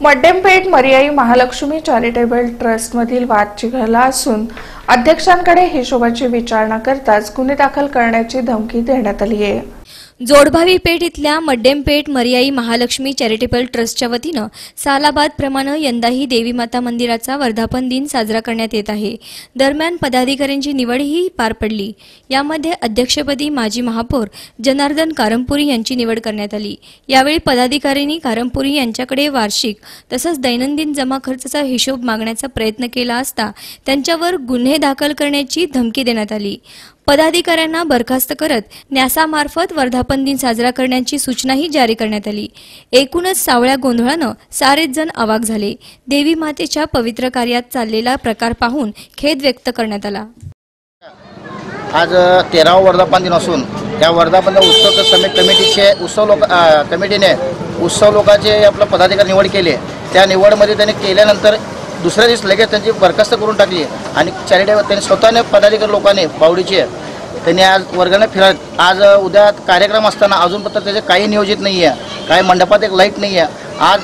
मड्डेमपेठ Maryai Mahalakshmi charitable ट्रस्टमधील वाद चिघळला असून अध्यक्षांकडे हिशोबाची विचारणा करताच गुन्हे दाखल करण्याची धमकी देण्यात आली आहे जोडभावी पेठ इथल्या मड्डेमपेठ मर्याई महालक्ष्मी चॅरिटेबल ट्रस्टच्या वतीनं सालाबादप्रमाणे यंदाही देवी माता मंदिराचा वर्धापन दिन साजरा करण्यात येत आहे. दरम्यान पदाधिकाऱ्यांची निवडही पार पडली. यामध्ये अध्यक्षपदी माजी महापौर जनार्दन कारंपुरी यांची निवड करण्यात आली. यावेळी पदाधिकाऱ्यांनी कारंपुरी यांच्याकडे वार्षिक तसंच दैनंदिन जमा खर्चाचा हिशोब मागण्याचा प्रयत्न केला असता त्यांच्यावर गुन्हे दाखल करण्याची धमकी देण्यात आली. पदाधिकाऱ्यांना बरखास्त करत न्यासामार्फत वर्धापन दिन साजरा करण्याची सूचनाही जारी करण्यात आली. एकूणच सावळ्या गोंधळानं सारेच जण अवाक झाले. देवी मातेच्या पवित्र कार्यात चाललेला प्रकार पाहून खेद व्यक्त करण्यात आला. आज तेरावा वर्धापन दिन असून या वर्धापन उत्सव समिती कमिटीचे उत्सव लोक कमिटीने उत्सव लोकांचे आपलं पदाधिकारी निवड केली त्या निवडमध्ये त्यांनी केल्यानंतर दुसऱ्या दिवशी लगेच त्यांची बरखास्त करून टाकली आणि चॅरिटेबल त्यांनी स्वतःने पदाधिकारी लोकांनी बावडीचे त्यांनी आज वर्गाने फिरत आज उद्या कार्यक्रम असताना अजूनपर्यंत त्याचे काही नियोजित नाही आहे. काही मंडपात एक लाइट नाही आहे. आज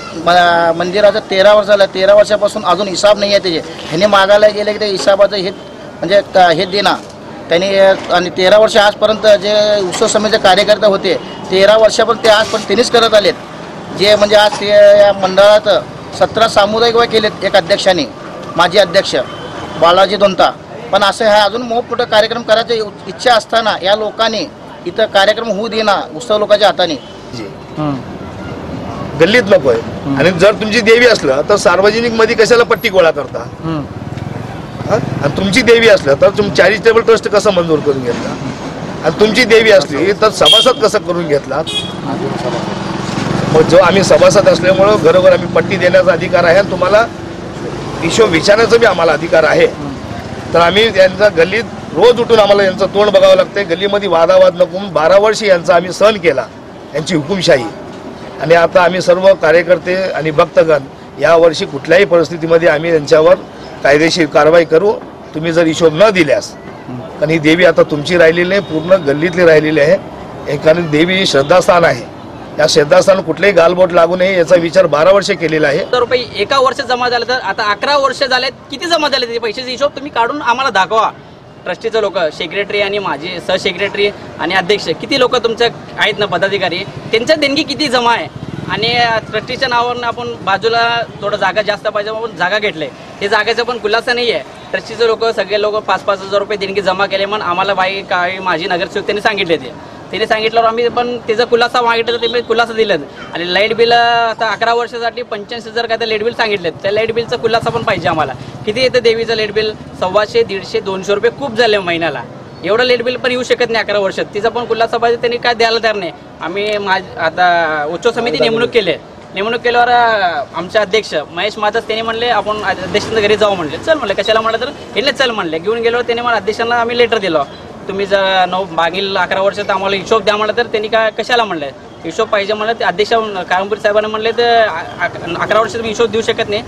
मंदिराचं तेरा वर्ष झालं. तेरा वर्षापासून अजून हिसाब नाही आहे त्याचे. ह्यांनी मागायला गेले की ते हिसाबाचं हे म्हणजे हे देणार त्यांनी आणि तेरा वर्ष आजपर्यंत जे उत्सव समितीचे कार्यकर्ते होते तेरा वर्षापर्यंत ते आजपर्यंत त्यांनीच करत आलेत. जे म्हणजे आज ते या मंडळाचं सतरा सामुदायिक वय केलेत एक अध्यक्षांनी माजी अध्यक्ष बालाजी दोंता. पण असं ह्या अजून मोठमोठं कार्यक्रम करायची इच्छा असताना या लोकांनी इथं कार्यक्रम होऊ देणार उत्सव लोकांच्या हाताने. गल्लीत नको आहे आणि जर तुमची देवी असलं तर सार्वजनिकमध्ये कशाला पट्टी गोळा करता? हा? आणि तुमची देवी असलं तर तुम्ही चॅरिटेबल ट्रस्ट कसं मंजूर करून घेतला? आणि तुमची देवी असली तर सभासद कसं करून घेतला? मग जो आम्ही सभासद असल्यामुळं घरोघर आम्ही पट्टी देण्याचा अधिकार आहे आणि तुम्हाला हिशोब विचारण्याचा बी आम्हाला अधिकार आहे. तर आम्ही यांचा गल्लीत रोज उठून आम्हाला यांचं तोंड बघावं लागते गल्लीमध्ये वादावाद नको बारा वर्षी यांचा आम्ही सहन केला. यांची हुकुमशाही. आणि आता आम्ही सर्व कार्यकर्ते आणि भक्तगण यावर्षी कुठल्याही परिस्थितीमध्ये आम्ही यांच्यावर कायदेशीर कारवाई करू. तुम्ही जर हिशोब न दिल्यास. कारण ही देवी आता तुमची राहिलेली नाही पूर्ण गल्लीतली राहिलेली आहे. कारण देवी ही श्रद्धास्थान आहे. या श्रद्धास्थान कुठलेही गालबोट लागू नये याचा विचार बारा वर्ष केलेला आहे. तर रुपये एका वर्ष जमा झाले तर आता अकरा वर्ष झाले किती जमा झाले ते पैशाचे हिशोब तुम्ही काढून आम्हाला दाखवा. ट्रस्टीचे लोक सेक्रेटरी आणि माझे सहसेक्रेटरी आणि अध्यक्ष किती लोक तुमच्या आहेत ना पदाधिकारी? त्यांच्या देणगी किती जमा आहे? आणि ट्रस्टीच्या नावावरून आपण बाजूला थोडं जागा जास्त पाहिजे म्हणून जागा घेतले. ते जागेचा पण खुलासा नाही आहे. ट्रस्टीचे लोक सगळे लोक पाच पाच हजार रुपये देणगी जमा केले म्हणून आम्हाला बाई काही माझी नगरसेवक त्यांनी सांगितले ते. त्याने सांगितल्यावर आम्ही पण त्याचा खुलासा मागितलं तर ते खुलासा दिलं आणि लाइट बिल आता अकरा वर्षासाठी पंच्याऐंशी हजार काय तर लाइट बिल सांगितलं त्या लाइट बिलचा खुलासा पण पाहिजे आम्हाला. किती येतं देवीचं लाइट बिल? सव्वाशे दीडशे दोनशे रुपये खूप झाले महिन्याला. एवढं लाइट बिल पण येऊ शकत नाही अकरा वर्षात. तिचा पण खुलासा पाहिजे त्यांनी काय द्यायला तयार नाही. आम्ही माझ आता उत्सव समिती नेमणूक केली नेमणूक केल्यावर आमचे अध्यक्ष महेश माधव त्यांनी म्हणले आपण अध्यक्षांच्या घरी जाऊ म्हणले. चल म्हणले कशाला म्हणलं तर? इथले चल म्हणले. घेऊन गेल्यावर त्यांनी मला अध्यक्षांना आम्ही लेटर दिलं. तुम्ही जर नऊ मागील अकरा वर्षात आम्हाला हिशोब द्या म्हणलं तर त्यांनी काय कशाला म्हणलं? हिशोब पाहिजे म्हणलं ते अध्यक्ष काळंपूर साहेबांना म्हणले तर अकरा वर्षात मी हिशोब देऊ शकत नाही.